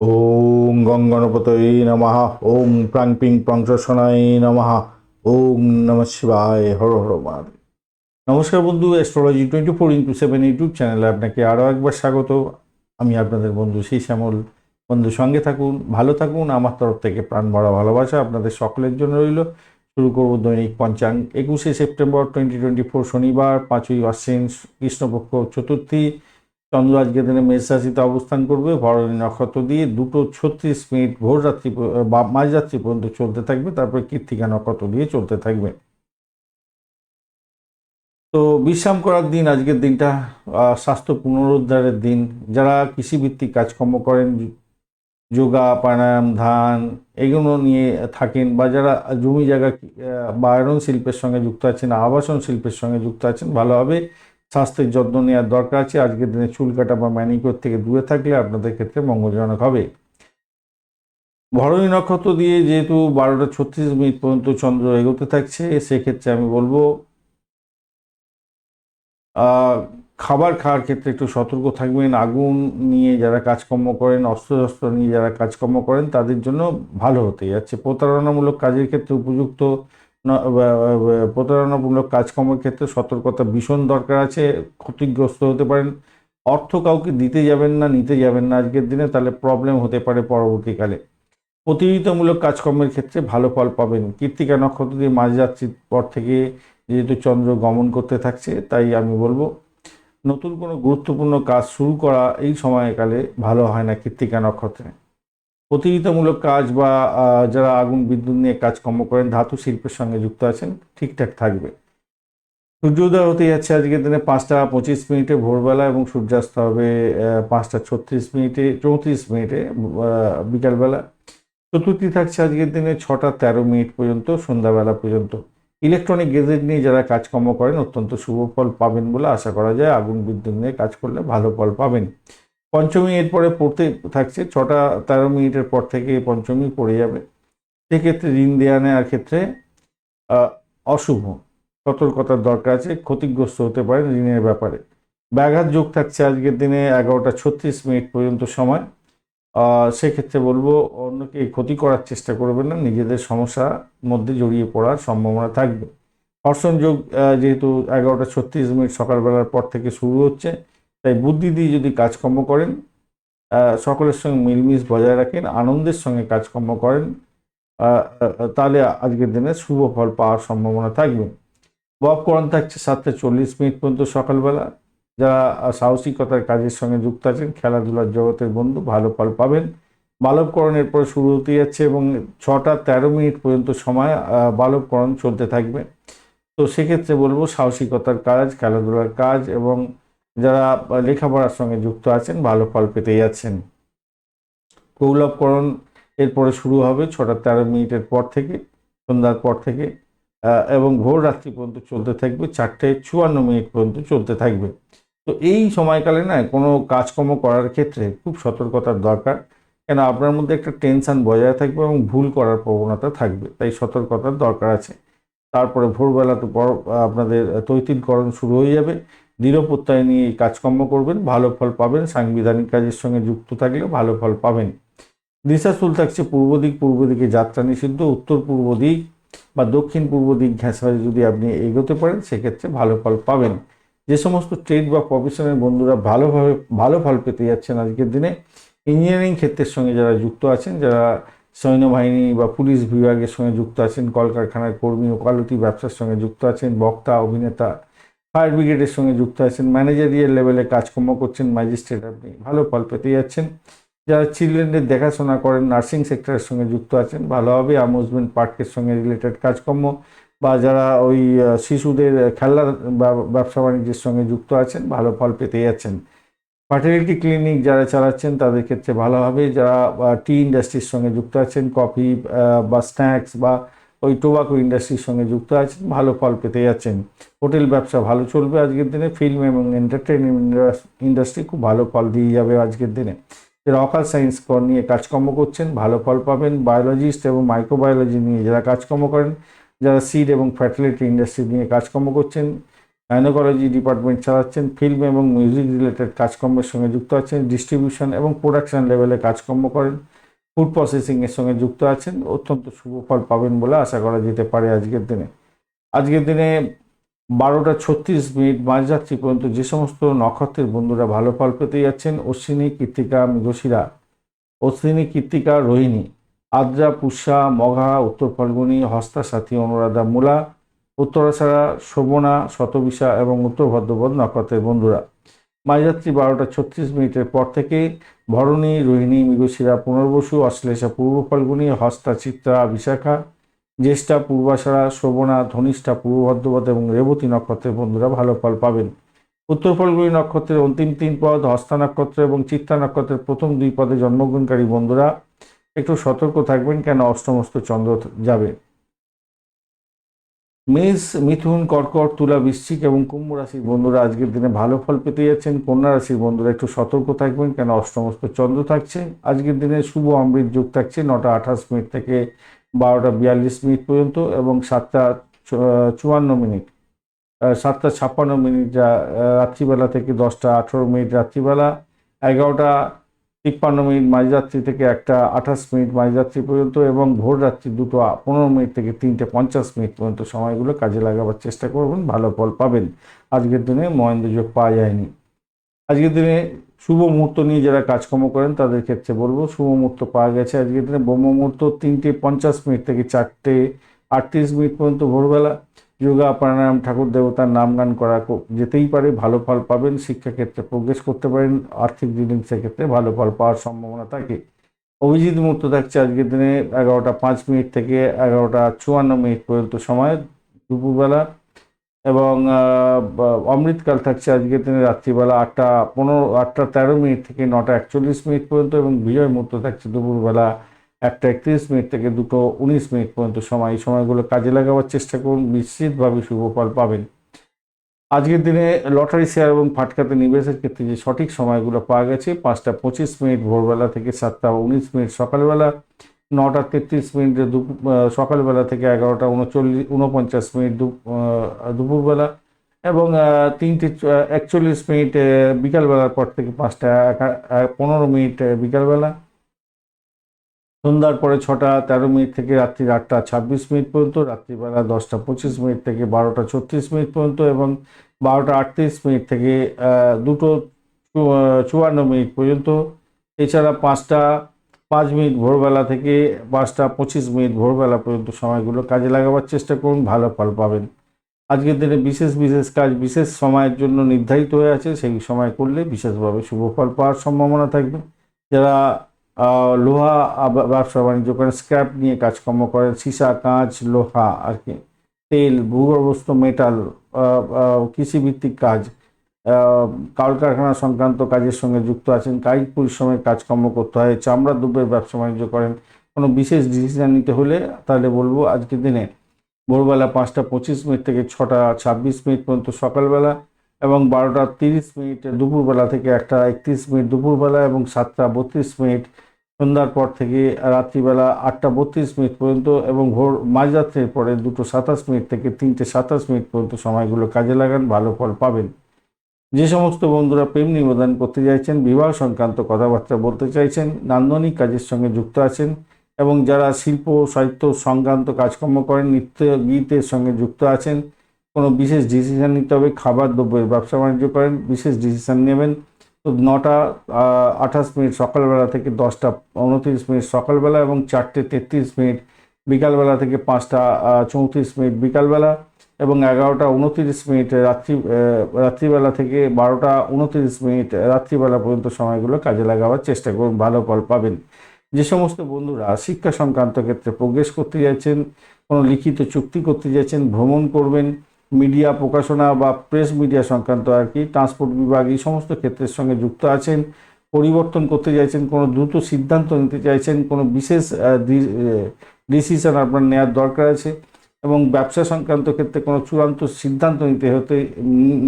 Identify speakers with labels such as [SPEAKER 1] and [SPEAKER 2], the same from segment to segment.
[SPEAKER 1] ওম গঙ্গণপতয়ে নমঃ। ওম প্রাং পিং প্রংশনায় নমঃ। ওম নম শিবায় হর হর মহাদেব। নমস্কার বন্ধু astrology twenty four into seven YouTube চ্যানেলে আপনাকে আরও একবার স্বাগত। আমি আপনাদের বন্ধু সেই শ্যামল। বন্ধু, সঙ্গে থাকুন, ভালো থাকুন। আমার তরফ থেকে প্রাণ ভরা ভালোবাসা আপনাদের সকলের জন্য রইল। শুরু করব দৈনিক পঞ্চাং একুশে সেপ্টেম্বর টোয়েন্টি টোয়েন্টি ফোর শনিবার, পাঁচই অশ্বিন, কৃষ্ণপক্ষ চতুর্থী। চন্দ্র আজকে দিনে মেষ রাশিতে অবস্থান করবে, ভরণী নক্ষত্র দিয়ে দুটো ছত্রিশ মিনিট ভোর রাত্রি বা মাঝরাত্রি পর্যন্ত চলতে থাকবে, তারপরে কৃত্তিকা নক্ষত্র দিয়ে চলতে থাকবে। তো বিশ্রাম করার দিন, আজকের দিনটা স্বাস্থ্য পুনরুদ্ধারের দিন। যারা কৃষিভিত্তিক কাজকর্ম করেন, যোগা, প্রাণায়াম ধান এগুলো নিয়ে থাকেন, বা যারা জমি জায়গা বা আয়রন শিল্পের সঙ্গে যুক্ত আছেন, আবাসন শিল্পের সঙ্গে যুক্ত আছেন ভালোভাবে স্বাস্থ্যের যত্ন নেওয়ার দরকার আছে। আজকের দিনে চুল কাটা বা ম্যানিকিওর থেকে দূরে থাকলে আপনাদের ক্ষেত্রে মঙ্গলজনক হবে। ভরণী নক্ষত্র দিয়ে যেহেতু বারোটা ছত্রিশ মিনিট পর্যন্ত চন্দ্র এগোতে থাকছে, সেক্ষেত্রে আমি বলব খাবার খাওয়ার ক্ষেত্রে একটু সতর্ক থাকবেন। আগুন নিয়ে যারা কাজকর্ম করেন অস্ত্র শস্ত্র নিয়ে যারা কাজকর্ম করেন, তাদের জন্য ভালো হতে যাচ্ছে। প্রতারণামূলক কাজের ক্ষেত্রে উপযুক্ত প্রতারণামূলক কাজকর্মের ক্ষেত্রে সতর্কতা ভীষণ দরকার আছে, ক্ষতিগ্রস্ত হতে পারেন। অর্থ কাউকে দিতে যাবেন না, নিতে যাবেন না আজকের দিনে, তাহলে প্রবলেম হতে পারে পরবর্তীকালে। প্রতিযোগিতামূলক কাজকর্মের ক্ষেত্রে ভালো ফল পাবেন। কৃত্তিকা নক্ষত্র দিয়ে মাঝরাত্রির পর থেকে যেহেতু চন্দ্র গমন করতে থাকছে, তাই আমি বলব, নতুন কোনো গুরুত্বপূর্ণ কাজ শুরু করা এই সময়কালে ভালো হয় না কৃত্তিকা নক্ষত্রে। প্রতিযোগিতামূলক কাজ বা যারা আগুন, বিদ্যুৎ নিয়ে কাজকর্ম করেন, ধাতু শিল্পের সঙ্গে যুক্ত আছেন, ঠিকঠাক থাকবে। সূর্যোদয় হতে যাচ্ছে আজকের দিনে পাঁচটা পঁচিশ মিনিটে ভোরবেলা এবং সূর্যাস্ত হবে পাঁচটা ছত্রিশ মিনিটে, চৌত্রিশ মিনিটে বিকালবেলা। চতুর্থী থাকছে আজকের দিনে ছটা তেরো মিনিট পর্যন্ত, সন্ধ্যাবেলা পর্যন্ত। ইলেকট্রনিক গেজেট নিয়ে যারা কাজকর্ম করেন, অত্যন্ত শুভ ফল পাবেন বলে আশা করা যায়। আগুন, বিদ্যুৎ নিয়ে কাজ করলে ভালো ফল পাবেন। পঞ্চমী এরপরে পড়তে থাকছে, ছটা তেরো মিনিটের পর থেকে পঞ্চমী পড়ে যাবে। সেক্ষেত্রে ঋণ দেওয়া নেওয়ার ক্ষেত্রে অশুভ, সতর্কতার দরকার আছে, ক্ষতিগ্রস্ত হতে পারে ঋণের ব্যাপারে। ব্যাঘাত যোগ থাকছে আজকের দিনে এগারোটা ছত্রিশ মিনিট পর্যন্ত সময়। সেক্ষেত্রে বলব, অন্যকে ক্ষতি করার চেষ্টা করবেন না, নিজেদের সমস্যার মধ্যে জড়িয়ে পড়ার সম্ভাবনা থাকবে। হর্ষণ যোগ যেহেতু এগারোটা ছত্রিশ মিনিট সকালবেলার পর থেকে শুরু হচ্ছে তাই বুদ্ধি দিয়ে যদি কাজকর্ম করেন সকলের সঙ্গে মিলমিশ বজায় রাখেন, আনন্দের সঙ্গে কাজকর্ম করেন তাহলে আজকের দিনে শুভ ফল পাওয়ার সম্ভাবনা থাকবে। ববকরণ থাকছে সাতটা চল্লিশ মিনিট পর্যন্ত সকালবেলা। যারা সাহসিকতার কাজের সঙ্গে যুক্ত আছেন, খেলাধুলার জগতের বন্ধু, ভালো ফল পাবেন। বালবকরণের পর শুরু হতে যাচ্ছে এবং ছটা তেরো মিনিট পর্যন্ত সময় বালবকরণ চলতে থাকবে। তো সেক্ষেত্রে বলব সাহসিকতার কাজ, খেলাধুলার কাজ এবং যারা লেখাপড়ার সঙ্গে যুক্ত আছেন, ভালো ফল পেতে যাচ্ছেন কৌলভকরণ এরপরে শুরু হবে ছটা তেরো মিনিটের পর থেকে, সন্ধ্যার পর থেকে এবং ভোর রাত্রি পর্যন্ত চলতে থাকবে, চারটে চুয়ান্ন মিনিট পর্যন্ত চলতে থাকবে। তো এই সময়কালে না, কোনো কাজকর্ম করার ক্ষেত্রে খুব সতর্কতার দরকার। কেন, আপনার মধ্যে একটা টেনশন বজায় থাকবে এবং ভুল করার প্রবণতা থাকবে, তাই সতর্কতার দরকার আছে। তারপরে ভোরবেলা তো আপনাদের তৈতিলকরণ শুরু হয়ে যাবে। দৃঢ় প্রত্যয় নিয়ে এই কাজকর্ম করবেন, ভালো ফল পাবেন, সাংবিধানিক কাজের সঙ্গে যুক্ত থাকলে ভালো ফল পাবেন। দিশাশুল থাকছে পূর্ব দিক, পূর্ব দিকে যাত্রা নিষিদ্ধ, উত্তর পূর্ব দিক বা দক্ষিণ পূর্ব দিক ঘেঁষা যদি আপনি এগোতে পারেন, সেক্ষেত্রে ভালো ফল পাবেন। যে সমস্ত ট্রেড বা প্রফেশনের বন্ধুরা ভালোভাবে, ভালো ফল পেতে যাচ্ছেন আজকের দিনে, ইঞ্জিনিয়ারিং ক্ষেত্রের সঙ্গে যারা যুক্ত আছেন, যারা সৈন্যবাহিনী বা পুলিশ বিভাগের সঙ্গে যুক্ত আছেন, কলকারখানার কর্মী, ওকালতি ব্যবসার সঙ্গে যুক্ত আছেন, বক্তা, অভিনেতা ফায়ার ব্রিগেডের সঙ্গে যুক্ত আছেন ম্যানেজারিয়াল লেভেলে কাজকর্ম করছেন ম্যাজিস্ট্রেট আপনি ভালো ফল পেতে যাচ্ছেন। যারা চিলড্রেনদের দেখাশোনা করেন নার্সিং সেক্টরের সঙ্গে যুক্ত আছেন ভালোভাবে অ্যামুজমেন্ট পার্কের সঙ্গে রিলেটেড কাজকর্ম। বা যারা ওই শিশুদের খেলার ব্যবসা বাণিজ্যের সঙ্গে যুক্ত আছেন, ভালো ফল পেতে যাচ্ছেন। ফার্টিলিটি ক্লিনিক যারা চালাচ্ছেন, তাদের ক্ষেত্রে ভালো হবে। যারা টি ইন্ডাস্ট্রির সঙ্গে যুক্ত আছেন কফি বা স্ন্যাক্স বা ওই টোবাকো ইন্ডাস্ট্রির সঙ্গে যুক্ত আছেন, ভালো ফল পেতে যাচ্ছেন। হোটেল ব্যবসা ভালো চলবে আজকের দিনে ফিল্ম এবং এন্টারটেনমেন্ট ইন্ডাস্ট্রি খুব ভালো ফল দিয়ে যাবে আজকের দিনে। যারা অকাল সায়েন্স নিয়ে কাজকর্ম করছেন, ভালো ফল পাবেন। বায়োলজিস্ট এবং মাইক্রোবায়োলজি নিয়ে যারা কাজকর্ম করেন, যারা সিড এবং ফার্টিলিটি ইন্ডাস্ট্রি নিয়ে কাজকর্ম করছেন গাইনোকোলজি ডিপার্টমেন্ট চালাচ্ছেন ফিল্ম এবং মিউজিক রিলেটেড কাজকর্মের সঙ্গে যুক্ত আছেন ডিস্ট্রিবিউশন এবং প্রোডাকশন লেভেলে কাজকর্ম করেন। ফুড প্রসেসিংয়ের সঙ্গে যুক্ত আছেন। অত্যন্ত শুভ ফল পাবেন বলে আশা করা যেতে পারে আজকের দিনে। আজকের দিনে বারোটা ছত্রিশ মিনিট মাঝরাত্রি পর্যন্ত যে সমস্ত নক্ষত্রের বন্ধুরা ভালো ফল পেতে যাচ্ছেন, অশ্বিনী, কৃত্তিকা, মৃগশিরা। অশ্বিনী, কৃত্তিকা, রোহিণী, আদ্রা পুষা মঘা, উত্তর ফাল্গুনী, হস্তা, সাথী, অনুরাধা, মূলা উত্তরাছাড়া শোভনা, শতবিশা এবং উত্তর ভদ্রপদ নক্ষত্রের বন্ধুরা। মাঝরাত্রি বারোটা ছত্রিশ মিনিটের পর থেকে ভরণী, রোহিণী, মৃগশিরা, পুনর্বসু, অশ্লেষা, পূর্ব ফাল্গুনী, হস্তা, চিত্রা, বিশাখা, জ্যেষ্ঠা পূর্বাষাঢ়া শোভনা, ধনিষ্ঠা, পূর্ব ভদ্রপদ এবং রেবতী নক্ষত্রের বন্ধুরা ভালো ফল পাবেন। উত্তর ফাল্গুনী নক্ষত্রের অন্তিম তিন পদ, হস্তা নক্ষত্র এবং চিত্তা নক্ষত্রের প্রথম দুই পদে জন্মগ্রহণকারী বন্ধুরা একটু সতর্ক থাকবেন কেন অষ্টমস্ত চন্দ্র যাবে। মেষ মিথুন, কর্কট, তুলা, বৃশ্চিক এবং কুম্ভ রাশির বন্ধুরা আজকের দিনে ভালো ফল পেতে যাচ্ছেন। কন্যা রাশির বন্ধুরা একটু সতর্ক থাকবেন, কেন অষ্টমস্ত চন্দ্র থাকছে। আজকের দিনে শুভ অমৃত যোগ থাকছে, নটা আঠাশ মিনিট থেকে বারোটা বিয়াল্লিশ মিনিট পর্যন্ত এবং সাতটা চুয়ান্ন মিনিট সাতটা ছাপ্পান্ন মিনিট, যা রাত্রিবেলা থেকে দশটা আঠেরো মিনিট রাত্রিবেলা, এগারোটা তিপ্পান্ন মিনিট মাঝরাত্রি থেকে একটা আঠাশ মিনিট মাঝরাত্রি পর্যন্ত এবং ভোর রাত্রি দুটো পনেরো মিনিট থেকে তিনটে পঞ্চাশ মিনিট পর্যন্ত সময়গুলো কাজে লাগাবার চেষ্টা করবেন, ভালো ফল পাবেন। আজকের দিনে মহেন্দ্র যোগ পাওয়া যায়নি। আজকের দিনে শুভ মুহূর্ত নিয়ে যারা কাজকর্ম করেন তাদের ক্ষেত্রে বলব, শুভ মুহূর্ত পাওয়া গেছে আজকের দিনে। ব্রহ্ম মুহূর্ত তিনটে পঞ্চাশ মিনিট থেকে চারটে আটত্রিশ মিনিট পর্যন্ত ভোরবেলা। যোগা প্রাণায়াম ঠাকুর দেবতার নাম গান করা যেতেই পারে, ভালো ফল পাবেন শিক্ষাক্ষেত্রে প্রোগ্রেস করতে পারেন, আর্থিক ডিলিংসের ক্ষেত্রে ভালো ফল পাওয়ার সম্ভাবনা থাকে। অভিজিৎ মুহূর্ত থাকছে আজকের দিনে এগারোটা পাঁচ মিনিট থেকে এগারোটা চুয়ান্ন মিনিট পর্যন্ত সময়, দুপুরবেলা। এবং অমৃতকাল থাকছে আজকের দিনে রাত্রিবেলা আটটা পনেরো, আটটা তেরো মিনিট থেকে নটা একচল্লিশ মিনিট পর্যন্ত এবং বিজয় মুহূর্ত থাকছে দুপুরবেলা একটা একত্রিশ মিনিট থেকে দুটো উনিশ মিনিট পর্যন্ত সময়, এই সময়গুলো কাজে লাগাবার চেষ্টা করুন, নিশ্চিতভাবে শুভ ফল পাবেন। আজকের দিনে লটারি শেয়ার এবং ফাটকাতে নিবেশের ক্ষেত্রে যে সঠিক সময়গুলো পাওয়া গেছে, পাঁচটা পঁচিশ মিনিট ভোরবেলা থেকে সাতটা উনিশ মিনিট সকালবেলা, নটা তেত্রিশ মিনিট সকালবেলা থেকে এগারোটা উনচল্লিশ, উনপঞ্চাশ মিনিট দুপুরবেলা এবং তিনটে একচল্লিশ মিনিট বিকালবেলার পর থেকে পাঁচটা পনেরো মিনিট বিকালবেলা। সন্ধ্যার পরে ছটা, তেরো মিনিট থেকে রাত্রি আটটা ছাব্বিশ মিনিট পর্যন্ত, রাত্রিবেলা দশটা পঁচিশ মিনিট থেকে বারোটা ছত্রিশ মিনিট পর্যন্ত এবং বারোটা আটত্রিশ মিনিট থেকে দুটো চুয়ান্ন মিনিট পর্যন্ত। এছাড়া পাঁচটা, পাঁচ মিনিট ভোরবেলা থেকে পাঁচটা পঁচিশ মিনিট ভোরবেলা পর্যন্ত সময়গুলো কাজে লাগাবার চেষ্টা করুন, ভালো ফল পাবেন। আজকের দিনে বিশেষ বিশেষ কাজ, বিশেষ সময়ের জন্য নির্ধারিত হয়ে আছে, সেই সময় করলে বিশেষভাবে শুভ ফল পাওয়ার সম্ভাবনা থাকবে। যারা লোহা ব্যবসা বাণিজ্য করেন স্ক্র্যাপ নিয়ে কাজকর্ম করেন সীসা কাঁচ লোহা আর কি। তেল ভূগর্ভস্থ মেটাল কৃষিভিত্তিক কাজ আহ, কলকারখানা সংক্রান্ত কাজের সঙ্গে যুক্ত আছেন কায়িক পরিশ্রমের কাজকর্ম করতে হয় চামড়া দ্রব্যের ব্যবসা বাণিজ্য করেন। কোনো বিশেষ ডিসিশন নিতে হলে তাহলে বলব আজকের দিনে ভোরবেলা পাঁচটা পঁচিশ মিনিট থেকে ছটা ছাব্বিশ মিনিট পর্যন্ত সকালবেলা এবং বারোটা তিরিশ মিনিট দুপুরবেলা থেকে একটা একত্রিশ মিনিট দুপুরবেলা এবং সাতটা বত্রিশ মিনিট সন্ধ্যার পর থেকে রাত্রিবেলা আটটা বত্রিশ মিনিট পর্যন্ত এবং ভোর মাঝরাত্রির পরে দুটো সাতাশ মিনিট থেকে তিনটে সাতাশ মিনিট পর্যন্ত সময়গুলো কাজে লাগান, ভালো ফল পাবেন। যে সমস্ত বন্ধুরা প্রেম নিবেদন করতে চাইছেন, বিবাহ সংক্রান্ত কথাবার্তা বলতে চাইছেন, নান্দনিক কাজের সঙ্গে যুক্ত আছেন এবং যারা শিল্প, সাহিত্য সংক্রান্ত কাজকর্ম করেন, নৃত্য, গীতের সঙ্গে যুক্ত আছেন, কোনো বিশেষ ডিসিশন নিতে হবে, খাবার, দ্রব্যের ব্যবসা বাণিজ্য করেন, বিশেষ ডিসিশন নেবেন তো নটা আঠাশ মিনিট সকালবেলা থেকে দশটা, উনত্রিশ মিনিট সকালবেলা এবং চারটে তেত্রিশ মিনিট বিকালবেলা থেকে পাঁচটা চৌত্রিশ মিনিট বিকালবেলা এবং এগারোটা উনত্রিশ মিনিট রাত্রি রাত্রিবেলা থেকে বারোটা উনত্রিশ মিনিট রাত্রিবেলা পর্যন্ত সময়গুলো কাজে লাগাবার চেষ্টা করুন, ভালো ফল পাবেন। যে সমস্ত বন্ধুরা শিক্ষা সংক্রান্ত ক্ষেত্রে প্রোগ্রেস করতে যাচ্ছেন, কোনো লিখিত চুক্তি করতে যাচ্ছেন, ভ্রমণ করবেন মিডিয়া প্রকাশনা বা প্রেস মিডিয়া সংক্রান্ত আর কি, ট্রান্সপোর্ট বিভাগ এই সমস্ত ক্ষেত্রের সঙ্গে যুক্ত আছেন, পরিবর্তন করতে চাইছেন, কোনো দ্রুত সিদ্ধান্ত নিতে চাইছেন, কোনো বিশেষ ডিসিশন আপনার নেওয়ার দরকার আছে এবং ব্যবসা সংক্রান্ত ক্ষেত্রে কোনো চূড়ান্ত সিদ্ধান্ত নিতে হতে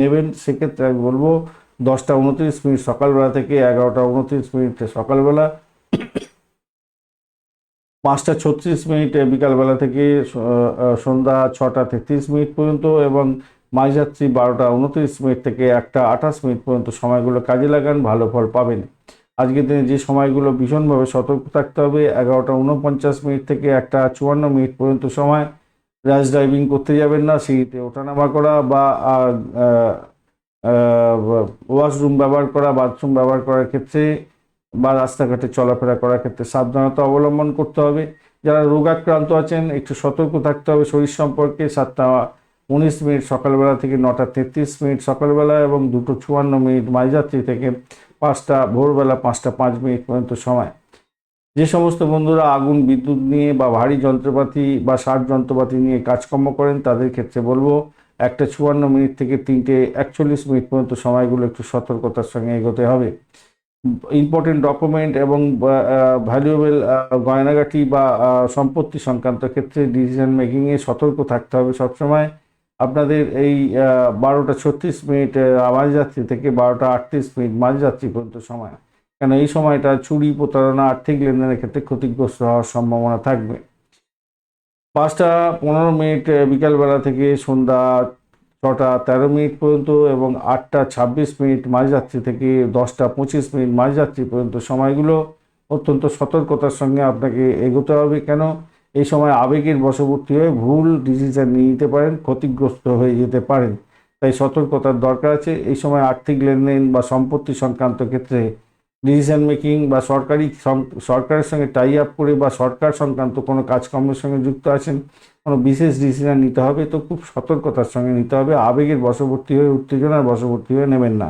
[SPEAKER 1] নেবেন, সেক্ষেত্রে আমি বলব দশটা উনত্রিশ মিনিট সকালবেলা থেকে এগারোটা উনত্রিশ মিনিট সকালবেলা পাঁচটা ছত্রিশ মিনিট বিকালবেলা থেকে সন্ধ্যা ছটা তেত্রিশ মিনিট পর্যন্ত এবং মাঝরাত্রি বারোটা উনত্রিশ মিনিট থেকে একটা আঠাশ মিনিট পর্যন্ত সময়গুলো কাজে লাগান, ভালো ফল পাবেন। আজকের দিনে যে সময়গুলো ভীষণভাবে সতর্ক থাকতে হবে, এগারোটা উনপঞ্চাশ মিনিট থেকে একটা চুয়ান্ন মিনিট পর্যন্ত সময় র্যাশ ড্রাইভিং করতে যাবেন না, সিঁড়িতে ওঠানামা করা বা ওয়াশরুম ব্যবহার করা বাথরুম ব্যবহার করার ক্ষেত্রে বা রাস্তাঘাটে চলাফেরা করার ক্ষেত্রে সাবধানতা অবলম্বন করতে হবে। যারা রোগাক্রান্ত আছেন, একটু সতর্ক থাকতে হবে। শরীর সম্পর্কে সাতটা উনিশ মিনিট সকালবেলা থেকে নটা তেত্রিশ মিনিট সকালবেলা এবং দুটো চুয়ান্ন মিনিট মাঝরাত্রি থেকে পাঁচটা, ভোরবেলা পাঁচটা পাঁচ মিনিট পর্যন্ত সময়। যে সমস্ত বন্ধুরা আগুন, বিদ্যুৎ নিয়ে বা ভারী যন্ত্রপাতি বা সার যন্ত্রপাতি নিয়ে কাজকর্ম করেন, তাদের ক্ষেত্রে বলব একটা চুয়ান্ন মিনিট থেকে তিনটে একচল্লিশ মিনিট পর্যন্ত সময়গুলো একটু সতর্কতার সঙ্গে এগোতে হবে। ইম্পর্টেন্ট ডকুমেন্ট এবং ভ্যালুয়েবল গয়নাগাটি বা সম্পত্তি সংক্রান্ত ক্ষেত্রে ডিসিশন মেকিংয়ে সতর্ক থাকতে হবে। সবসময় আপনাদের এই বারোটা ছত্রিশ মিনিট মাঝযাত্রী থেকে বারোটা আটত্রিশ মিনিট মাঝযাত্রী পর্যন্ত সময়। কেন এই সময়টা চুরি, প্রতারণা, আর্থিক লেনদেনের ক্ষেত্রে ক্ষতিগ্রস্ত হওয়ার সম্ভাবনা থাকবে। পাঁচটা পনেরো মিনিট বিকালবেলা থেকে সন্ধ্যা ছটা তেরো মিনিট পর্যন্ত এবং আটটা ছাব্বিশ মিনিট মাঝযাত্রী থেকে দশটা পঁচিশ মিনিট মাঝযাত্রী পর্যন্ত সময়গুলো অত্যন্ত সতর্কতার সঙ্গে আপনাকে এগোতে হবে। কেন? এই সময় আবেগের বশবর্তী হয়ে ভুল ডিসিশন নিয়ে নিতে পারেন, ক্ষতিগ্রস্ত হয়ে যেতে পারেন। তাই সতর্কতার দরকার আছে। এই সময় আর্থিক লেনদেন বা সম্পত্তি সংক্রান্ত ক্ষেত্রে ডিসিশন মেকিং বা সরকারি সরকারের সঙ্গে টাই আপ করে বা সরকার সংক্রান্ত কোনো কাজকর্মের সঙ্গে যুক্ত আছেন, কোনো বিশেষ ডিসিশন নিতে হবে, তো খুব সতর্কতার সঙ্গে নিতে হবে। আবেগের বশবর্তী হয়ে, উত্তেজনার বশবর্তী হয়ে নেবেন না।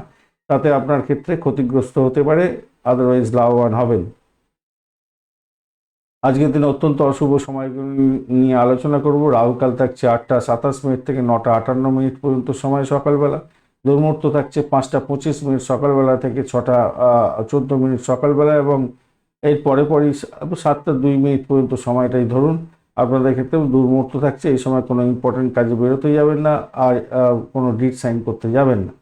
[SPEAKER 1] তাতে আপনার ক্ষেত্রে ক্ষতিগ্রস্ত হতে পারে আদারওয়াইজ লাভবান হবেন। আজকের দিনে অত্যন্ত অশুভ সময়গুলি নিয়ে আলোচনা করব। রাহুকাল থাকছে আটটা সাতাশ মিনিট থেকে নটা আটান্ন মিনিট পর্যন্ত সময় সকালবেলা। দুর্মুহূর্ত থাকছে পাঁচটা পঁচিশ মিনিট সকালবেলা থেকে ছটা চোদ্দ মিনিট সকালবেলা এবং এর পরে পরই সাতটা দুই মিনিট পর্যন্ত সময়টাই ধরুন। আপনাদের ক্ষেত্রেও দুর্মুহূর্ত থাকছে, এই সময় কোনো ইম্পর্টেন্ট কাজে বেরোতে যাবেন না আর কোনো ডিট সাইন করতে যাবেন না।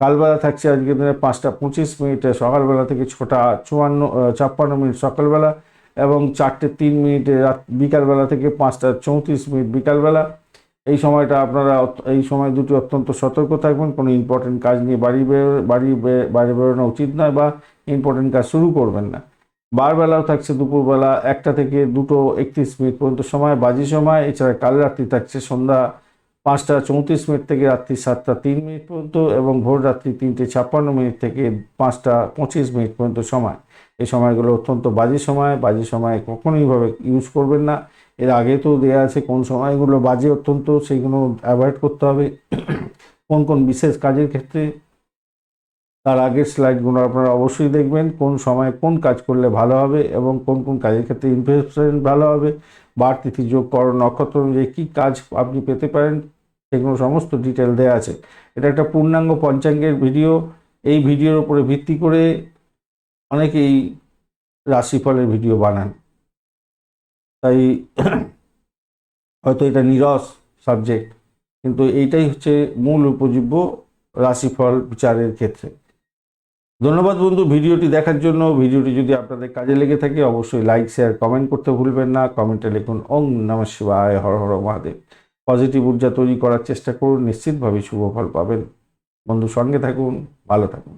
[SPEAKER 1] কালবেলা থাকছে আজকের দিনে পাঁচটা পঁচিশ মিনিটে সকালবেলা থেকে ছটা চুয়ান্ন ছাপ্পান্ন মিনিট সকালবেলা এবং চারটে তিন মিনিটে রাত, বিকালবেলা থেকে পাঁচটা চৌত্রিশ মিনিট বিকালবেলা। এই সময়টা আপনারা এই সময় দুটি অত্যন্ত সতর্ক থাকবেন। কোনো ইম্পর্টেন্ট কাজ নিয়ে বাড়ি বেরো বাড়ি বেরোনো উচিত নয় বা ইম্পর্টেন্ট কাজ শুরু করবেন না। বারবেলাও থাকছে দুপুরবেলা একটা থেকে দুটো একত্রিশ মিনিট পর্যন্ত সময়, বাজি সময়। এছাড়া কাল রাত্রি থাকছে সন্ধ্যা পাঁচটা চৌত্রিশ মিনিট থেকে রাত্রি সাতটা তিন মিনিট পর্যন্ত এবং ভোর রাত্রি তিনটে ছাপ্পান্ন মিনিট থেকে পাঁচটা পঁচিশ মিনিট পর্যন্ত সময়। এই সময়গুলো অত্যন্ত বাজে সময়। বাজে সময় কখনোইভাবে ইউজ করবেন না। এর আগে তো দেওয়া আছে কোন সময়গুলো বাজে অত্যন্ত সেইগুলো অ্যাভয়েড করতে হবে। কোন কোন বিশেষ কাজের ক্ষেত্রে তার আগের স্লাইডগুলো আপনারা অবশ্যই দেখবেন, কোন সময় কোন কাজ করলে ভালো হবে এবং কোন কোন কাজের ক্ষেত্রে ইনভেস্টমেন্ট ভালো হবে, বার তিথি যোগ কর, নক্ষত্র অনুযায়ী কী কাজ আপনি পেতে পারেন, সেগুলো সমস্ত ডিটেল দেওয়া আছে। এটা একটা পূর্ণাঙ্গ পঞ্চাঙ্গের ভিডিও এই ভিডিওর উপরে ভিত্তি করে অনেকেই রাশিফলের ভিডিও বানান। তাই হয়তো এটা নিরস সাবজেক্ট কিন্তু এইটাই হচ্ছে মূল উপজীব্য রাশিফল বিচারের ক্ষেত্রে। ধন্যবাদ বন্ধু ভিডিওটি দেখার জন্য। ভিডিওটি যদি আপনাদের কাজে লেগে থাকে, অবশ্যই লাইক শেয়ার কমেন্ট করতে ভুলবেন না। কমেন্টে লিখুন, ওং নম শিবায়, হর হর মহাদেব। পজিটিভ ঊর্জা তৈরি করার চেষ্টা করুন। নিশ্চিতভাবে শুভ ফল পাবেন। বন্ধু সঙ্গে থাকুন, ভালো থাকুন।